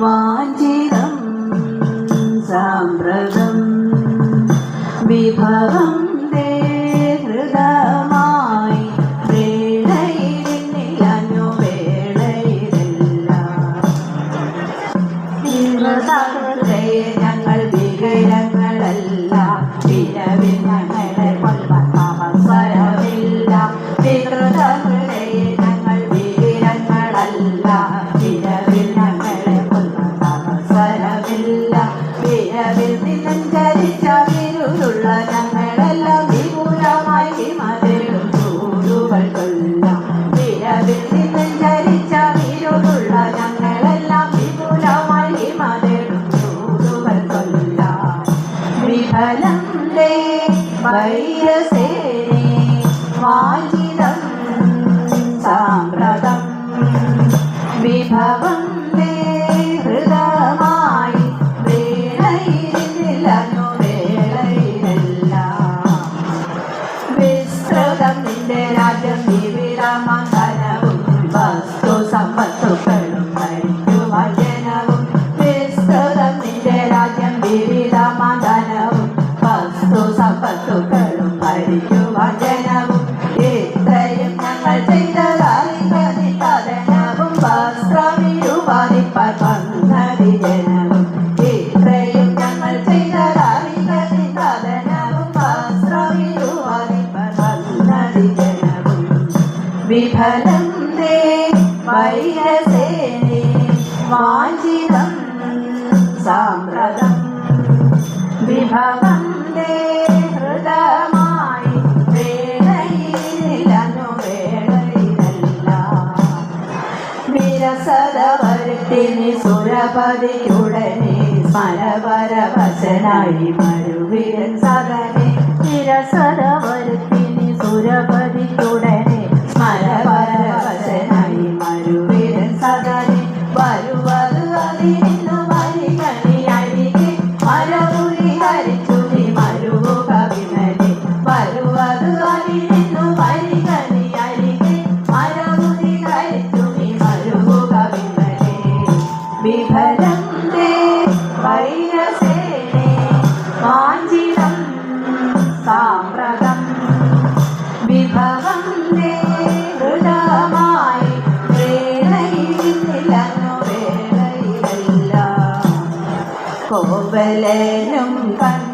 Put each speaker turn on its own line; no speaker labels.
വാഞ്ചിതം സാമ്പ്രതം വിഭവം ദേ ഹൃദമായി വേളയിലില്ലഞ്ഞു വേളയിലില്ല. തീവ്രതയെ ഞങ്ങൾ വികരങ്ങളല്ല പിഴവിൽ ഞങ്ങളെ കൊല്ലാൻ അവസരമില്ല തീവ്രതയെ ഞങ്ങൾ സാമ്പ്രതം. വിഭവം ദേ ഹൃദമായി വേളയിലില്ലു വേളയിലല്ല. വിസ്തൃതം നിന്റെ രാജ്യം വിവിധമന്ധനവും ഭരിക്കുവാൻ ജനവും ഇത്രയും ഞങ്ങൾ ചെയ്തതറിഞ്ഞതിതനവും വസ്ത്രമിരുപാതിപ്പാൻ വന്നതി ജനവും ഇത്രയും ഞങ്ങൾ ചെയ്തതറിഞ്ഞതിതനവും വസ്ത്രമിരുപാതിപ്പാൻ വന്നതി ജനവും വിഫലം ദേ വൈരസേനെ വാഞ്ചിതം സാമ്പ്രതം വിഭവം വിരസത വരുത്തിനി സുരപതിയുടനെ സ്മരപരവശനായി മരുവിരൻ സദനെ വിരസത വരുത്തിനി സുരപതിയുടനെ സ്മരപരവശനായി മരുവിരൻ സദനെ വരുവത് അതിനിന്നു വരികണി അരികെ മരമുറി ഹരിച്ചുരി മരുവുക വിമലെ വരുവത് അതിനിന്നു വരികണി ദേ വൈരസേനെ കോവലനും കണ്ണകിയും